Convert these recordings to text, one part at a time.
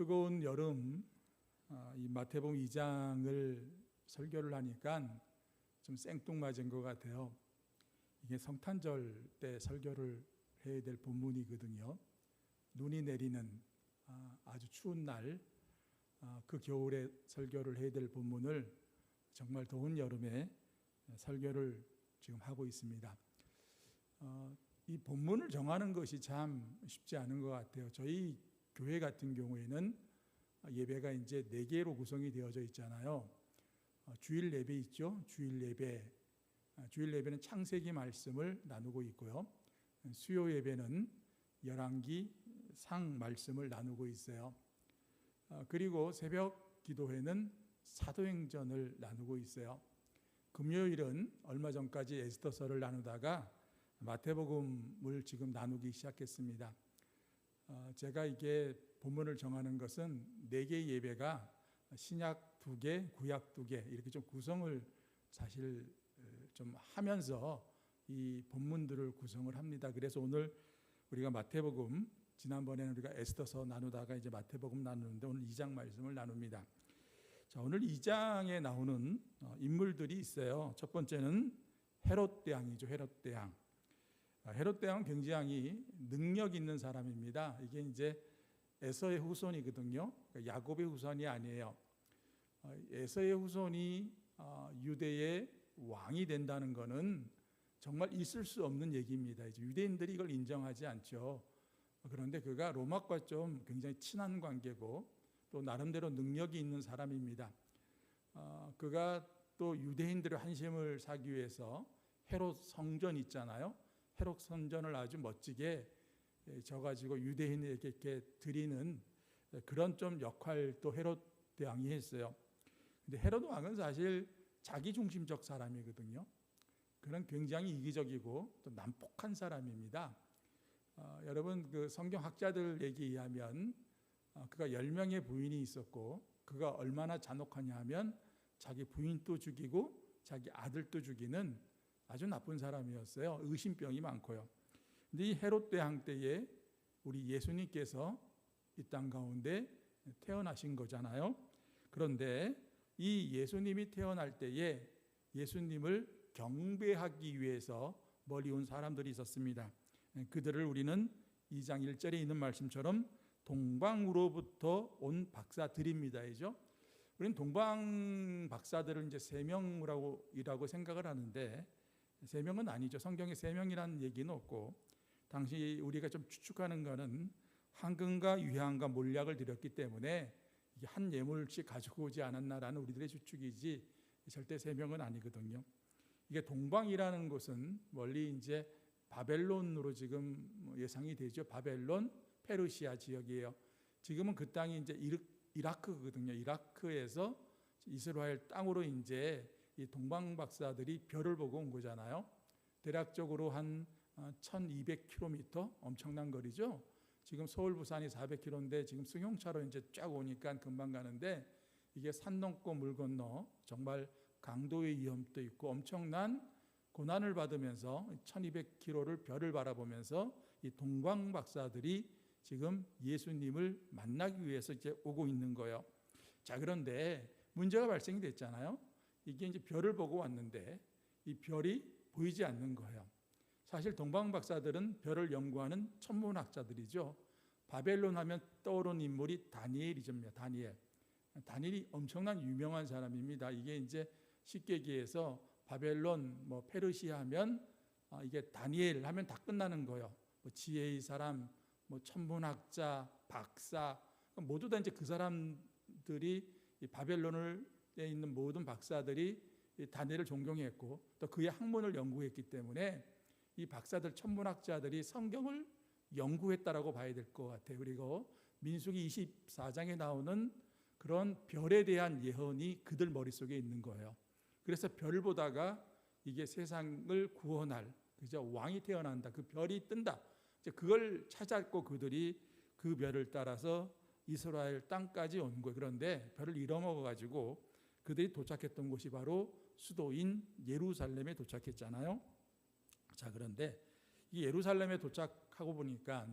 뜨거운 여름 아, 이 마태복음 2장을 설교를 하니까 좀 생뚱맞은 것 같아요. 이게 성탄절 때 설교를 해야 될 본문이거든요. 눈이 내리는 아, 아주 추운 날, 아, 그 겨울에 설교를 해야 될 본문을 정말 더운 여름에 설교를 지금 하고 있습니다. 어, 이 본문을 정하는 것이 참 쉽지 않은 것 같아요. 저희 교회 같은 경우에는 예배가 이제 네 개로 구성이 되어져 있잖아요. 어, 주일 예배 있죠. 주일 예배. 아, 주일 예배는 창세기 말씀을 나누고 있고요. 수요 예배는 열왕기 상 말씀을 나누고 있어요. 어, 그리고 새벽 기도회는 사도행전을 나누고 있어요. 금요일은 얼마 전까지 에스더서를 나누다가 마태복음을 지금 나누기 시작했습니다. 어, 제가 이게 본문을 정하는 것은 네 개의 예배가 신약 두 개, 구약 두 개 이렇게 좀 구성을 사실 좀 하면서 이 본문들을 구성을 합니다. 그래서 오늘 우리가 마태복음 지난번에는 우리가 에스더서 나누다가 이제 마태복음 나누는데 오늘 2장 말씀을 나눕니다. 자, 오늘 2장에 나오는 어, 인물들이 있어요. 첫 번째는 헤롯 대왕이죠. 헤롯 대왕. 아, 헤롯 대왕은 굉장히 능력 있는 사람입니다. 이게 이제 에서의 후손이거든요. 그러니까 야곱의 후손이 아니에요. 어, 에서의 후손이 어, 유대의 왕이 된다는 것은 정말 있을 수 없는 얘기입니다. 이제 유대인들이 이걸 인정하지 않죠. 그런데 그가 로마과 좀 굉장히 친한 관계고 또 나름대로 능력이 있는 사람입니다. 어, 그가 또 유대인들의 한심을 사기 위해서 헤롯 성전 있잖아요. 헤롯 성전을 아주 멋지게 져가지고 유대인에게 드리는 그런 좀 역할도 헤롯 대왕이 했어요. 근데 헤롯 왕은 사실 자기 중심적 사람이거든요. 그런 굉장히 이기적이고 또 난폭한 사람입니다. 어, 여러분 그 성경 학자들 얘기에 의하면 어, 그가 10명의 부인이 있었고 그가 얼마나 잔혹하냐 하면 자기 부인도 죽이고 자기 아들도 죽이는 아주 나쁜 사람이었어요. 의심병이 많고요. 근데 이 헤롯 대왕 때에 우리 예수님께서 이 땅 가운데 태어나신 거잖아요. 그런데 이 예수님이 태어날 때에 예수님을 경배하기 위해서 멀리 온 사람들이 있었습니다. 그들을 우리는 2장 1절에 있는 말씀처럼 동방으로부터 온 박사들입니다이죠. 우리는 동방 박사들을 이제 세 명이라고 이라고 생각을 하는데 세 명은 아니죠. 성경에 세 명이라는 얘기는 없고 당시 우리가 좀 추측하는 것은 황금과 유향과 몰약을 드렸기 때문에 한 예물씩 가지고 오지 않았나라는 우리들의 추측이지 절대 세 명은 아니거든요. 이게 동방이라는 곳은 멀리 이제 바벨론으로 지금 예상이 되죠. 바벨론, 페르시아 지역이에요. 지금은 그 땅이 이제 이라크거든요. 이라크에서 이스라엘 땅으로 이제 이 동방 박사들이 별을 보고 온 거잖아요. 대략적으로 한 1200km 어, 엄청난 거리죠. 지금 서울 부산이 400km인데 지금 승용차로 이제 쫙 오니까 금방 가는데 이게 산 넘고 물 건너 정말 강도의 위험도 있고 엄청난 고난을 받으면서 1200km를 별을 바라보면서 이 동방 박사들이 지금 예수님을 만나기 위해서 이제 오고 있는 거예요. 자, 그런데 문제가 발생이 됐잖아요. 이게 이제 별을 보고 왔는데 이 별이 보이지 않는 거예요. 사실 동방 박사들은 별을 연구하는 천문학자들이죠. 바벨론 하면 떠오르는 인물이 다니엘이죠. 다니엘. 다니엘이 엄청난 유명한 사람입니다. 이게 이제 쉽게 얘기해서 바벨론, 뭐 페르시아 하면 아, 이게 다니엘 하면 다 끝나는 거예요. 뭐 지혜의 사람, 뭐 천문학자, 박사 모두 다 이제 그 사람들이 바벨론에 있는 모든 박사들이 다니엘을 존경했고 또 그의 학문을 연구했기 때문에 이 박사들 천문학자들이 성경을 연구했다라고 봐야 될 것 같아요. 그리고 민수기 24장에 나오는 그런 별에 대한 예언이 그들 머릿속에 있는 거예요. 그래서 별 보다가 이게 세상을 구원할 그죠 왕이 태어난다. 그 별이 뜬다. 이제 그걸 찾았고 그들이 그 별을 따라서 이스라엘 땅까지 온 거예요. 그런데 별을 잃어먹어 가지고 그들이 도착했던 곳이 바로 수도인 예루살렘에 도착했잖아요. 자, 그런데 이 예루살렘에 도착하고 보니까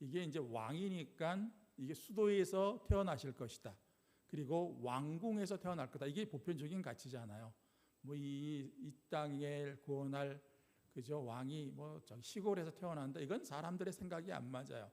이게 이제 왕이니까 이게 수도에서 태어나실 것이다. 그리고 왕궁에서 태어날 거다. 이게 보편적인 가치잖아요. 뭐 이 이 땅을 구원할 그죠 왕이 뭐저 시골에서 태어난다. 이건 사람들의 생각이 안 맞아요.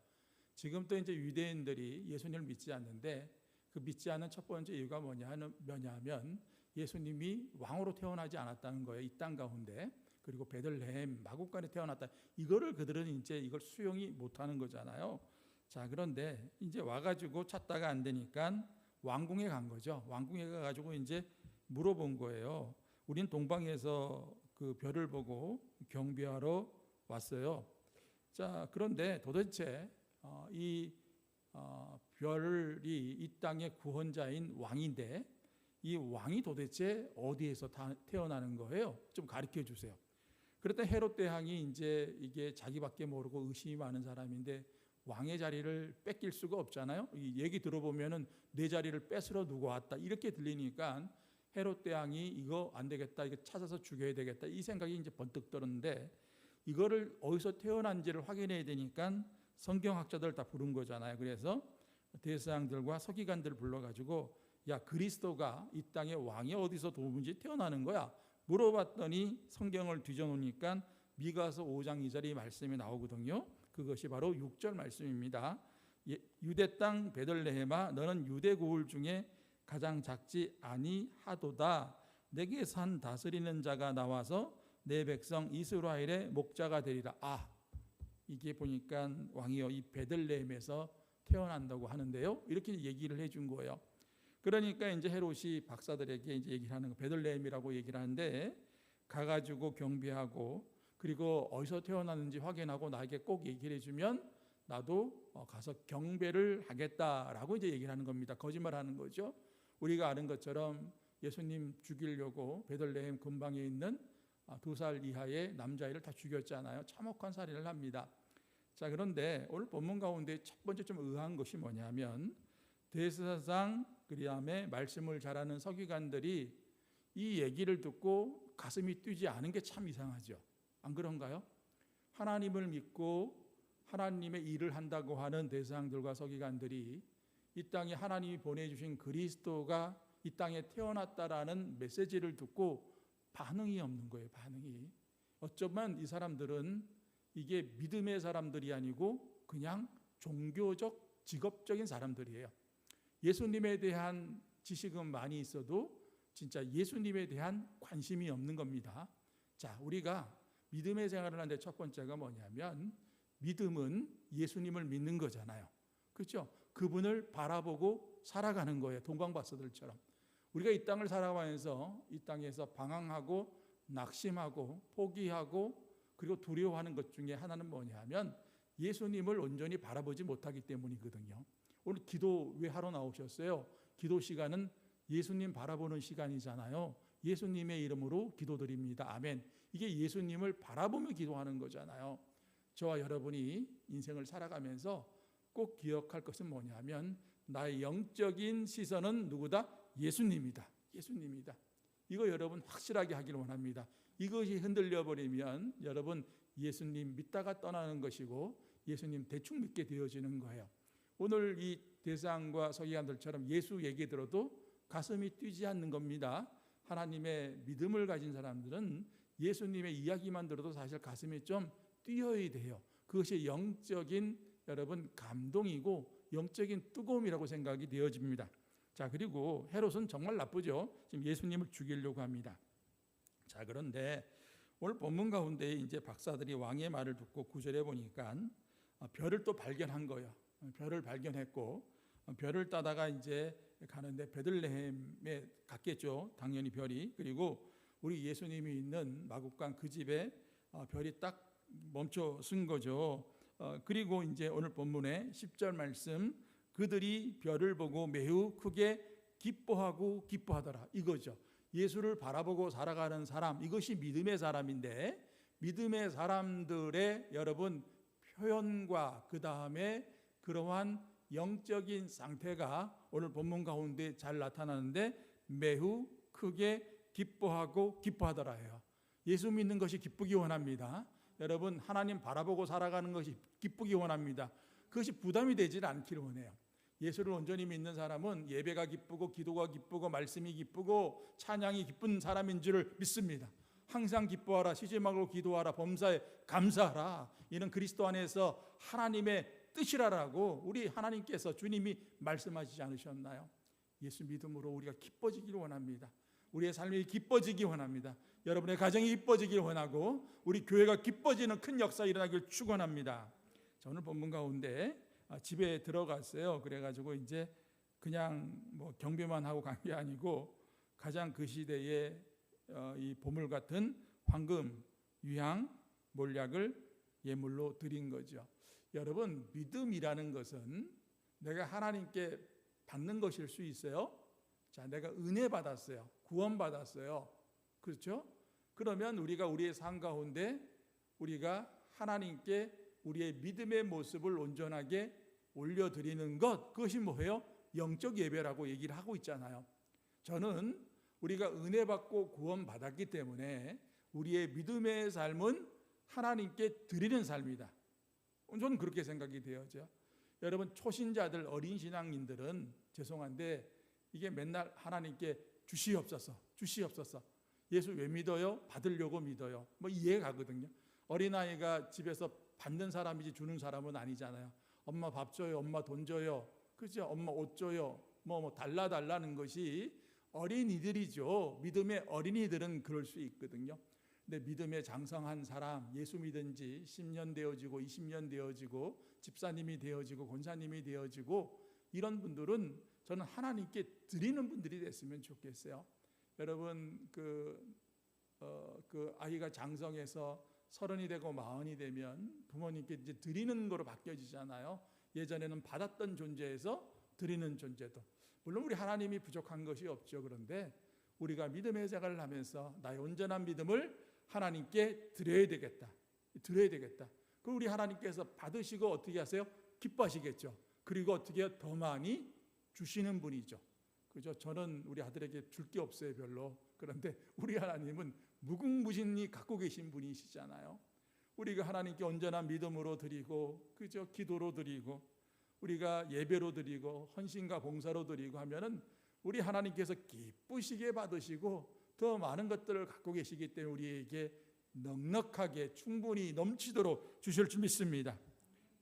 지금 또 이제 유대인들이 예수님을 믿지 않는데 그 믿지 않는 첫 번째 이유가 뭐냐면 뭐냐면 예수님이 왕으로 태어나지 않았다는 거예요. 이 땅 가운데. 그리고 베들레헴 마국간에 태어났다. 이거를 그들은 이제 이걸 수용이 못 하는 거잖아요. 자, 그런데 이제 와 가지고 찾다가 안 되니까 왕궁에 간 거죠. 왕궁에 가 가지고 이제 물어본 거예요. 우린 동방에서 그 별을 보고 경배하러 왔어요. 자, 그런데 도대체 어, 이 어, 별이 이 땅의 구원자인 왕인데 이 왕이 도대체 어디에서 다 태어나는 거예요? 좀 가르쳐 주세요. 그랬더니 헤롯 대왕이 이제 이게 자기밖에 모르고 의심이 많은 사람인데 왕의 자리를 뺏길 수가 없잖아요. 이 얘기 들어보면은 내 자리를 뺏으러 누구 왔다 이렇게 들리니까 헤롯 대왕이 이거 안 되겠다 이거 찾아서 죽여야 되겠다 이 생각이 이제 번뜩 들었는데 이거를 어디서 태어난지를 확인해야 되니까 성경학자들 다 부른 거잖아요. 그래서 대사장들과 서기관들 불러가지고 야 그리스도가 이 땅의 왕이 어디서 도무지 태어나는 거야 물어봤더니 성경을 뒤져놓으니까 미가서 5장 2절이 말씀이 나오거든요. 그것이 바로 6절 말씀입니다. 예, 유대 땅 베들레헴아 너는 유대 고을 중에 가장 작지 아니하도다. 내게 산 다스리는 자가 나와서 내 백성 이스라엘의 목자가 되리라. 아 이게 보니까 왕이여 이 베들레헴에서 태어난다고 하는데요. 이렇게 얘기를 해준 거예요. 그러니까 이제 헤롯이 박사들에게 이제 얘기를 하는 거 베들레헴이라고 얘기를 하는데 가가지고 경배하고 그리고 어디서 태어났는지 확인하고 나에게 꼭 얘기를 해주면 나도 어, 가서 경배를 하겠다라고 이제 얘기를 하는 겁니다. 거짓말하는 거죠. 우리가 아는 것처럼 예수님 죽이려고 베들레헴 근방에 있는 아, 두살 이하의 남자아이를 다 죽였잖아요. 참혹한 살인을 합니다. 자 그런데 오늘 본문 가운데 첫 번째 좀 의아한 것이 뭐냐면 대사상 그다음에 말씀을 잘하는 서기관들이 이 얘기를 듣고 가슴이 뛰지 않은 게 참 이상하죠. 안 그런가요? 하나님을 믿고 하나님의 일을 한다고 하는 대사장들과 서기관들이 이 땅에 하나님이 보내주신 그리스도가 이 땅에 태어났다라는 메시지를 듣고 반응이 없는 거예요. 반응이 어쩌면 이 사람들은 이게 믿음의 사람들이 아니고 그냥 종교적 직업적인 사람들이에요. 예수님에 대한 지식은 많이 있어도 진짜 예수님에 대한 관심이 없는 겁니다. 자, 우리가 믿음의 생활을 하는데 첫 번째가 뭐냐면 믿음은 예수님을 믿는 거잖아요. 그렇죠? 그분을 바라보고 살아가는 거예요. 동방박사들처럼. 우리가 이 땅을 살아가면서 이 땅에서 방황하고 낙심하고 포기하고 그리고 두려워하는 것 중에 하나는 뭐냐면 예수님을 온전히 바라보지 못하기 때문이거든요. 오늘 기도 왜 하러 나오셨어요? 기도 시간은 예수님 바라보는 시간이잖아요. 예수님의 이름으로 기도드립니다. 아멘. 이게 예수님을 바라보며 기도하는 거잖아요. 저와 여러분이 인생을 살아가면서 꼭 기억할 것은 뭐냐면 나의 영적인 시선은 누구다? 예수님이다. 예수님이다. 이거 여러분 확실하게 하기를 원합니다. 이것이 흔들려 버리면 여러분 예수님 믿다가 떠나는 것이고 예수님 대충 믿게 되어지는 거예요. 오늘 이 대상과 서기관들처럼 예수 얘기 들어도 가슴이 뛰지 않는 겁니다. 하나님의 믿음을 가진 사람들은 예수님의 이야기만 들어도 사실 가슴이 좀 뛰어야 돼요. 그것이 영적인 여러분 감동이고 영적인 뜨거움이라고 생각이 되어집니다. 자 그리고 헤롯은 정말 나쁘죠. 지금 예수님을 죽이려고 합니다. 자 그런데 오늘 본문 가운데 이제 박사들이 왕의 말을 듣고 구절해 보니까 어, 별을 또 발견한 거예요. 어, 별을 발견했고 어, 별을 따다가 이제 가는데 베들레헴에 갔겠죠. 당연히 별이 그리고 우리 예수님이 있는 마국간 그 집에 별이 딱 멈춰 쓴 거죠. 그리고 이제 오늘 본문의 10절 말씀 그들이 별을 보고 매우 크게 기뻐하고 기뻐하더라 이거죠. 예수를 바라보고 살아가는 사람 이것이 믿음의 사람인데 믿음의 사람들의 여러분 표현과 그 다음에 그러한 영적인 상태가 오늘 본문 가운데 잘 나타나는데 매우 크게 기뻐하고 기뻐하더라 해요. 예수 믿는 것이 기쁘기 원합니다. 여러분 하나님 바라보고 살아가는 것이 기쁘기 원합니다. 그것이 부담이 되질 않기를 원해요. 예수를 온전히 믿는 사람은 예배가 기쁘고 기도가 기쁘고 말씀이 기쁘고 찬양이 기쁜 사람인 줄을 믿습니다. 항상 기뻐하라 쉬지 말고 기도하라 범사에 감사하라 이는 그리스도 안에서 하나님의 뜻이라라고 우리 하나님께서 주님이 말씀하시지 않으셨나요? 예수 믿음으로 우리가 기뻐지기를 원합니다. 우리의 삶이 기뻐지기 원합니다. 여러분의 가정이 기뻐지길 원하고 우리 교회가 기뻐지는 큰 역사 일어나길 축원합니다. 자, 오늘 본문 가운데 아, 집에 들어갔어요. 그래가지고 이제 그냥 뭐 경배만 하고 간 게 아니고 가장 그 시대에 어, 이 보물 같은 황금, 유향, 몰약을 예물로 드린 거죠. 여러분 믿음이라는 것은 내가 하나님께 받는 것일 수 있어요. 자, 내가 은혜 받았어요. 구원 받았어요. 그렇죠? 그러면 우리가 우리의 삶 가운데 우리가 하나님께 우리의 믿음의 모습을 온전하게 올려드리는 것 그것이 뭐예요? 영적 예배라고 얘기를 하고 있잖아요. 저는 우리가 은혜 받고 구원 받았기 때문에 우리의 믿음의 삶은 하나님께 드리는 삶이다. 저는 그렇게 생각이 되어져. 여러분 초신자들 어린 신앙인들은 죄송한데 이게 맨날 하나님께 주시옵소서, 주시옵소서. 예수 왜 믿어요? 받으려고 믿어요. 뭐 이해가거든요. 어린아이가 집에서 받는 사람이지 주는 사람은 아니잖아요. 엄마 밥 줘요, 엄마 돈 줘요, 그죠? 엄마 옷 줘요, 뭐, 뭐 달라 달라는 것이 어린이들이죠. 믿음의 어린이들은 그럴 수 있거든요. 근데 믿음에 장성한 사람, 예수 믿은 지 10년 되어지고 20년 되어지고 집사님이 되어지고 권사님이 되어지고 이런 분들은 저는 하나님께 드리는 분들이 됐으면 좋겠어요. 여러분 그, 어, 그 아이가 장성해서 서른이 되고 마흔이 되면 부모님께 이제 드리는 거로 바뀌어지잖아요. 예전에는 받았던 존재에서 드리는 존재도. 물론 우리 하나님이 부족한 것이 없죠. 그런데 우리가 믿음의 생활을 하면서 나의 온전한 믿음을 하나님께 드려야 되겠다. 드려야 되겠다. 그 우리 하나님께서 받으시고 어떻게 하세요? 기뻐하시겠죠. 그리고 어떻게 더 많이 주시는 분이죠. 그죠? 저는 우리 아들에게 줄 게 없어요, 별로. 그런데 우리 하나님은 무궁무진히 갖고 계신 분이시잖아요. 우리가 하나님께 온전한 믿음으로 드리고, 그죠? 기도로 드리고, 우리가 예배로 드리고, 헌신과 봉사로 드리고 하면은 우리 하나님께서 기쁘시게 받으시고 더 많은 것들을 갖고 계시기 때문에 우리에게 넉넉하게 충분히 넘치도록 주실 줄 믿습니다.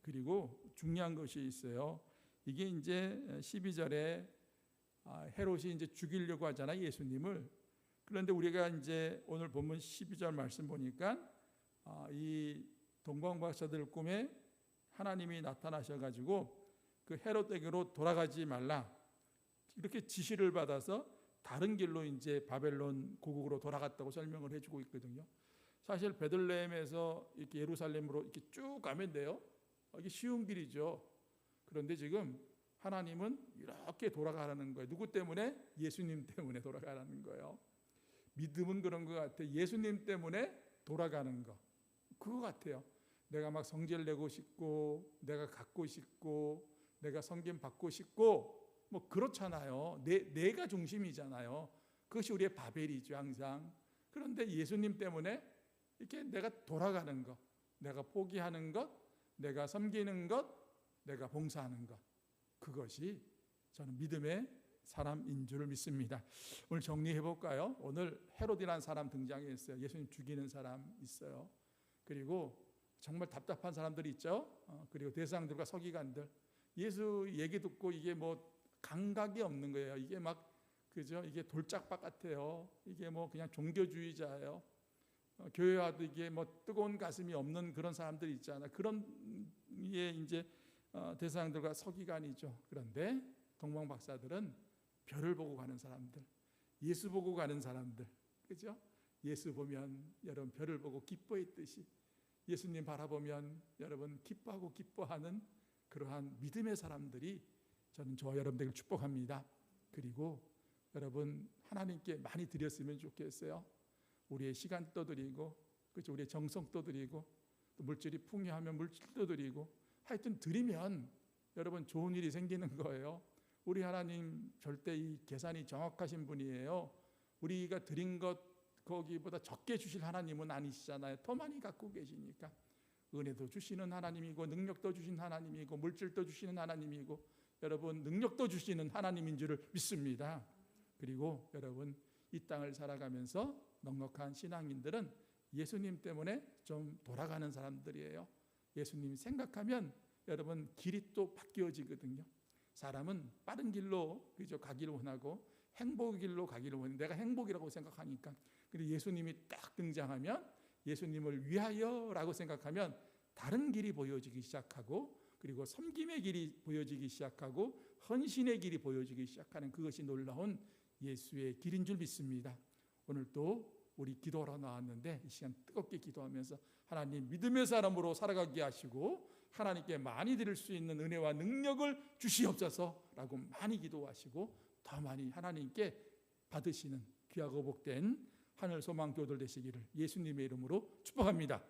그리고 중요한 것이 있어요. 이게 이제 12절에 아, 헤롯이 이제 죽이려고 하잖아요, 예수님을. 그런데 우리가 이제 오늘 본문 12절 말씀 보니까 아, 이 동방박사들 꿈에 하나님이 나타나셔 가지고 그 헤롯에게로 돌아가지 말라. 이렇게 지시를 받아서 다른 길로 이제 바벨론 고국으로 돌아갔다고 설명을 해주고 있거든요. 사실 베들레헴에서 이렇게 예루살렘으로 이렇게 쭉 가면 돼요. 이게 쉬운 길이죠. 그런데 지금 하나님은 이렇게 돌아가라는 거예요. 누구 때문에? 예수님 때문에 돌아가라는 거예요. 믿음은 그런 것 같아요. 예수님 때문에 돌아가는 거. 그거 같아요. 내가 막 성질 내고 싶고, 내가 갖고 싶고, 내가 성김 받고 싶고, 뭐 그렇잖아요. 내, 내가 중심이잖아요. 그것이 우리의 바벨이죠, 항상. 그런데 예수님 때문에 이렇게 내가 돌아가는 것, 내가 포기하는 것, 내가 섬기는 것, 내가 봉사하는 것. 그것이 저는 믿음의 사람인 줄 믿습니다. 오늘 정리해 볼까요? 오늘 헤롯이라는 사람 등장했어요. 예수님 죽이는 사람 있어요. 그리고 정말 답답한 사람들이 있죠. 어, 그리고 대상들과 서기관들. 예수 얘기 듣고 이게 뭐 감각이 없는 거예요. 이게 막 그죠? 이게 돌짝박 같아요. 이게 뭐 그냥 종교주의자예요. 어, 교회 와도 이게 뭐 뜨거운 가슴이 없는 그런 사람들이 있잖아요. 그런 예 이제 어, 대상들과 서기관이죠. 그런데 동방 박사들은 별을 보고 가는 사람들, 예수 보고 가는 사람들, 그죠? 예수 보면 여러분 별을 보고 기뻐했듯이 예수님 바라보면 여러분 기뻐하고 기뻐하는 그러한 믿음의 사람들이 저는 저와 여러분들 축복합니다. 그리고 여러분 하나님께 많이 드렸으면 좋겠어요. 우리의 시간도 드리고, 그렇죠? 우리의 정성도 드리고, 또 물질이 풍요하면 물질도 드리고, 하여튼 드리면 여러분 좋은 일이 생기는 거예요. 우리 하나님 절대 이 계산이 정확하신 분이에요. 우리가 드린 것 거기보다 적게 주실 하나님은 아니시잖아요. 더 많이 갖고 계시니까. 은혜도 주시는 하나님이고 능력도 주신 하나님이고 물질도 주시는 하나님이고 여러분 능력도 주시는 하나님인 줄을 믿습니다. 그리고 여러분 이 땅을 살아가면서 넉넉한 신앙인들은 예수님 때문에 좀 돌아가는 사람들이에요. 예수님 생각하면 여러분 길이 또 바뀌어지거든요. 사람은 빠른 길로 그죠 가기를 원하고 행복의 길로 가기를 원해. 내가 행복이라고 생각하니까. 근데 예수님이 딱 등장하면 예수님을 위하여라고 생각하면 다른 길이 보여지기 시작하고 그리고 섬김의 길이 보여지기 시작하고 헌신의 길이 보여지기 시작하는 그것이 놀라운 예수의 길인 줄 믿습니다. 오늘 또 우리 기도하러 나왔는데 이 시간 뜨겁게 기도하면서 하나님 믿음의 사람으로 살아가게 하시고 하나님께 많이 드릴 수 있는 은혜와 능력을 주시옵소서라고 많이 기도하시고 더 많이 하나님께 받으시는 귀하고 복된 하늘 소망 교들 되시기를 예수님의 이름으로 축복합니다.